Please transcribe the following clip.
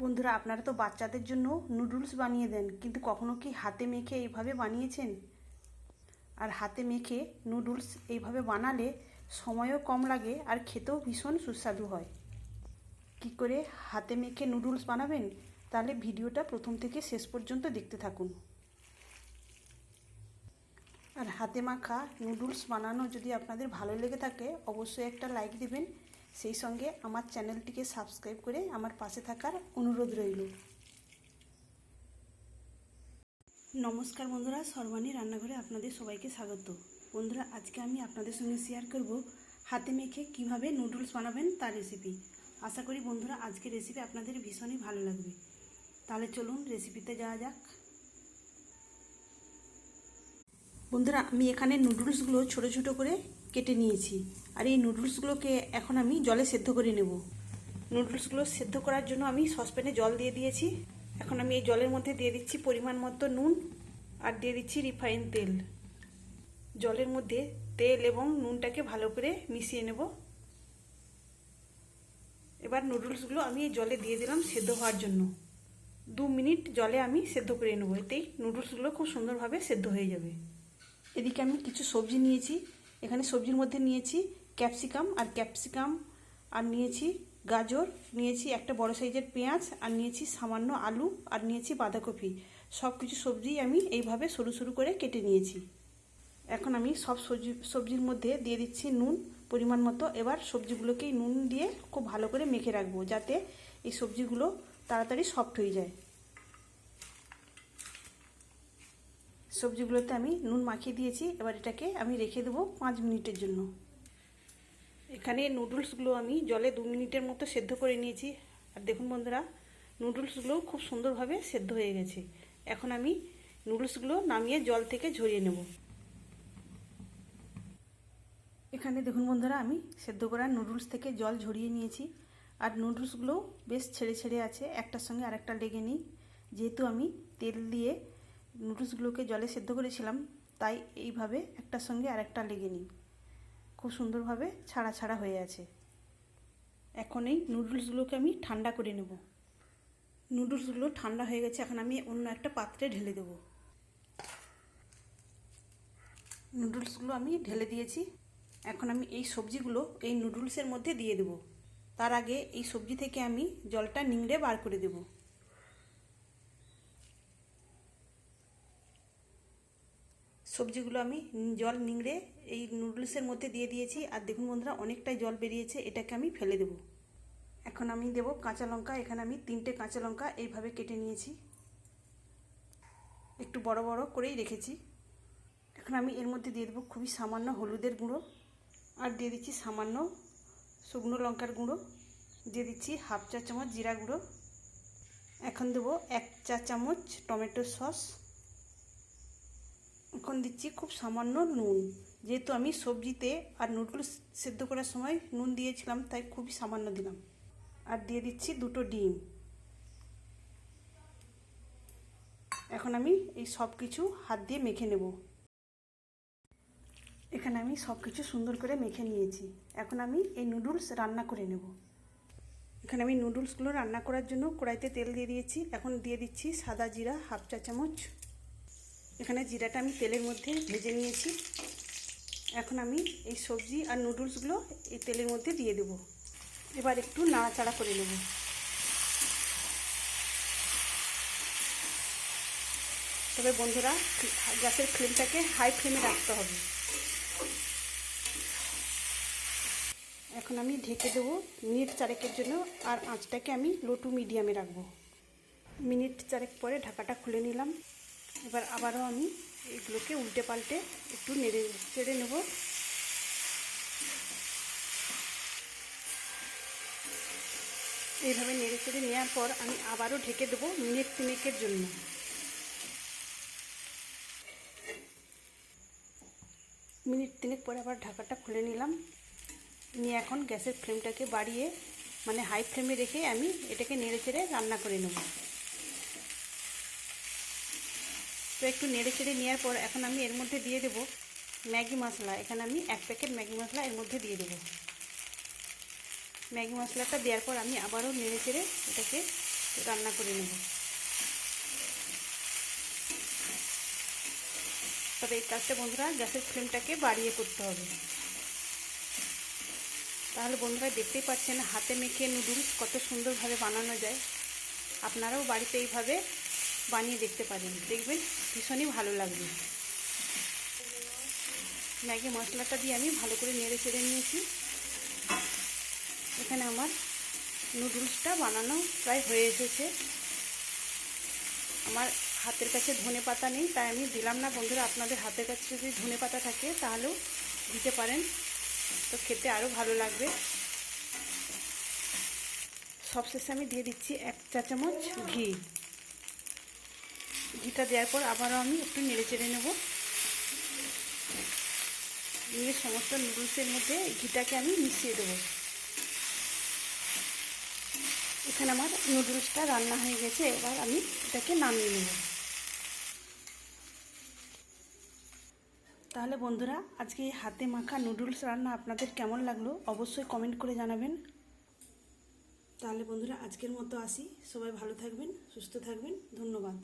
বন্ধুরা, আপনারা তো বাচ্চাদের জন্য নুডলস বানিয়ে দেন, কিন্তু কখনো কি হাতে মেখে এইভাবে বানিয়েছেন? আর হাতে মেখে নুডলস এইভাবে বানালে সময়ও কম লাগে আর খেতেও ভীষণ সুস্বাদু হয়। কি করে হাতে মেখে নুডলস বানাবেন? তাহলে ভিডিওটা প্রথম থেকে শেষ পর্যন্ত দেখতে থাকুন। আর হাতে মাখা নুডলস বানানো যদি আপনাদের ভালো লেগে থাকে, অবশ্যই একটা লাইক দেবেন। সেই সঙ্গে আমার চ্যানেলটিকে সাবস্ক্রাইব করে আমার পাশে থাকার অনুরোধ রইল। নমস্কার বন্ধুরা, সর্বাণী রান্নাঘরে আপনাদের সবাইকে স্বাগত। বন্ধুরা, আজকে আমি আপনাদের সঙ্গে শেয়ার করব হাতে মেখে কীভাবে নুডলস বানাবেন তার রেসিপি আশা করি বন্ধুরা, আজকের রেসিপি আপনাদের ভীষণই ভালো লাগবে। তাহলে চলুন রেসিপিতে যাওয়া যাক। বন্ধুরা, আমি এখানে নুডলসগুলো ছোট ছোট করে কেটে নিয়েছি। আর এই নুডলসগুলোকে এখন আমি জলে সেদ্ধ করে নেব। নুডলসগুলো সেদ্ধ করার জন্য আমি সসপ্যানে জল দিয়ে দিয়েছি। এখন আমি এই জলের মধ্যে দিয়ে দিচ্ছি পরিমাণ মতো নুন আর দিয়ে দিচ্ছি রিফাইন তেল। জলের মধ্যে তেল এবং নুনটাকে ভালো করে মিশিয়ে নেব। এবার নুডলসগুলো আমি এই জলে দিয়ে দিলাম সেদ্ধ হওয়ার জন্য। দু মিনিট জলে আমি সেদ্ধ করে নেব। এতেই নুডলসগুলো খুব সুন্দরভাবে সেদ্ধ হয়ে যাবে। এদিকে আমি কিছু সবজি নিয়েছি। এখানে সবজির মধ্যে নিয়েছি ক্যাপসিকাম আর ক্যাপসিকাম, আর নিয়েছি গাজর, নিয়েছি একটা বড় সাইজের পেঁয়াজ, আর নিয়েছি সামান্য আলু, আর নিয়েছি বাঁধাকপি। সব কিছু সবজি আমি এইভাবে সরু সরু করে কেটে নিয়েছি। এখন আমি সব সবজি, সবজির মধ্যে দিয়ে দিচ্ছি নুন পরিমাণ মতো। এবার সবজিগুলোকেই নুন দিয়ে খুব ভালো করে মেখে রাখব যাতে এই সবজিগুলো তাড়াতাড়ি সফট হয়ে যায়। সবজিগুলোতে আমি নুন মাখিয়ে দিয়েছি। এবার এটাকে আমি রেখে দেবো পাঁচ মিনিটের জন্য। এখানে নুডলসগুলো আমি জলে দু মিনিটের মতো সেদ্ধ করে নিয়েছি। আর দেখুন বন্ধুরা, নুডলসগুলো খুব সুন্দরভাবে সেদ্ধ হয়ে গেছে। এখন আমি নুডলসগুলো নামিয়ে জল থেকে ঝরিয়ে নেব। এখানে দেখুন বন্ধুরা, আমি সেদ্ধ করা নুডলস থেকে জল ঝরিয়ে নিয়েছি। আর নুডলসগুলো বেশ ছেড়ে ছেড়ে আছে। একটার সঙ্গে আরেকটা লেগে নিই। যেহেতু আমি তেল দিয়ে নুডলসগুলোকে জলে সেদ্ধ করেছিলাম, তাই এইভাবে একটার সঙ্গে আরেকটা লেগে নিই। খুব সুন্দরভাবে ছাড়া ছাড়া হয়ে আছে। এখন এই নুডলসগুলোকে আমি ঠান্ডা করে নেব। নুডলসগুলো ঠান্ডা হয়ে গেছে, এখন আমি অন্য একটা পাত্রে ঢেলে দেব। নুডলসগুলো আমি ঢেলে দিয়েছি। এখন আমি এই সবজিগুলো এই নুডলসের মধ্যে দিয়ে দেব। তার আগে এই সবজি থেকে আমি জলটা নিংড়ে বার করে দেবো। সবজিগুলো আমি জল নিংড়ে এই নুডলসের মধ্যে দিয়ে দিয়েছি। আর দেখুন বন্ধুরা, অনেকটাই জল বেরিয়েছে, এটাকে আমি ফেলে দেব। এখন আমি দেব কাঁচা লঙ্কা। এখানে আমি তিনটে কাঁচা লঙ্কা এইভাবে কেটে নিয়েছি। একটু বড় বড় করেই রেখেছি। এখন আমি এর মধ্যে দিয়ে দেবো খুবই সামান্য হলুদের গুঁড়ো। আর দিয়ে দিচ্ছি সামান্য শুকনো লঙ্কার গুঁড়ো। দিয়ে দিচ্ছি হাফ চা চামচ জিরা গুঁড়ো। এখন দেবো এক চা চামচ টমেটো সস। এখন দিচ্ছি খুব সামান্য নুন। যেহেতু আমি সবজিতে আর নুডলস সেদ্ধ করার সময় নুন দিয়েছিলাম, তাই খুবই সামান্য দিলাম। আর দিয়ে দিচ্ছি দুটো ডিম। এখন আমি এই সব কিছু হাত দিয়ে মেখে নেব। এখানে আমি সব কিছু সুন্দর করে মেখে নিয়েছি। এখন আমি এই নুডলস রান্না করে নেব। এখানে আমি নুডলসগুলো রান্না করার জন্য কড়াইতে তেল দিয়ে দিয়েছি। এখন দিয়ে দিচ্ছি সাদা জিরা হাফ চা চামচ। এখানে জিরাটা আমি তেলের মধ্যে ভেজে নিয়েছি। এখন আমি এই সবজি আর নুডলসগুলো এই তেলের মধ্যে দিয়ে দেব। এবার একটু নাড়াচাড়া করে নেব। তবে বন্ধুরা, গ্যাসের ফ্লেমটাকে হাই ফ্লেমে রাখতে হবে। এখন আমি ঢেকে দেবো মিনিট চারেকের জন্য, আর আঁচটাকে আমি লো টু মিডিয়ামে রাখব। মিনিট চারেক পরে ঢাকাটা খুলে নিলাম। এবার আবারও আমি এগুলোকে উল্টে পাল্টে একটু নেড়ে, চেড়ে নেব। এইভাবে নেড়ে চেড়ে নেওয়ার পর আমি আবারও ঢেকে দেবো মিনিট তিনেকের জন্য। মিনিট তিনেক পরে আবার ঢাকাটা খুলে নিলাম। নিয়ে এখন গ্যাসের ফ্লেমটাকে বাড়িয়ে মানে হাই ফ্লেমে রেখে আমি এটাকে নেড়ে চেড়ে রান্না করে নেব। তো একটু নেড়ে চেড়ে নেওয়ার পর এখন আমি এর মধ্যে দিয়ে দেবো ম্যাগি মশলা। এখানে আমি এক প্যাকেট ম্যাগি মশলা এর মধ্যে দিয়ে দেবো। ম্যাগি মশলাটা দেওয়ার পর আমি আবারও নেড়ে চেড়ে এটাকে রান্না করে নেব। তবে এই কাজটা বন্ধুরা গ্যাসের ফ্লেমটাকে বাড়িয়ে করতে হবে। তাহলে বন্ধুরা দেখতেই পাচ্ছেন হাতে মেখে নুডলস কত সুন্দরভাবে বানানো যায়। আপনারাও বাড়িতে এইভাবে বানিয়ে দেখতে পারেন। দেখবেন ভীষণই ভালো লাগবে। ম্যাগি মশলাটা দিয়ে আমি ভালো করে নেড়ে চেড়ে নিয়েছি। এখানে আমার নুডলসটা বানানো প্রায় হয়ে এসেছে। আমার হাতের কাছে ধনে পাতা নেই, তাই আমি দিলাম না। বন্ধুরা, আপনাদের হাতের কাছে যদি ধনে পাতা থাকে, তাহলেও দিতে পারেন। তো খেতে আরও ভালো লাগবে। সবশেষে আমি দিয়ে দিচ্ছি এক চা চামচ ঘি। ঘিটা দেওয়ার পর আবারও আমি একটু নেড়ে চেড়ে নেব। নিয়ে সমস্ত নুডলসের মধ্যে ঘিটাকে আমি মিশিয়ে দেবো। এখানে আমার নুডলসটা রান্না হয়ে গেছে, এবার আমি এটাকে নামিয়ে নেব। তাহলে বন্ধুরা, আজকে এই হাতে মাখা নুডলস রান্না আপনাদের কেমন লাগল অবশ্যই কমেন্ট করে জানাবেন। তাহলে বন্ধুরা, আজকের মতো আসি। সবাই ভালো থাকবেন, সুস্থ থাকবেন। ধন্যবাদ।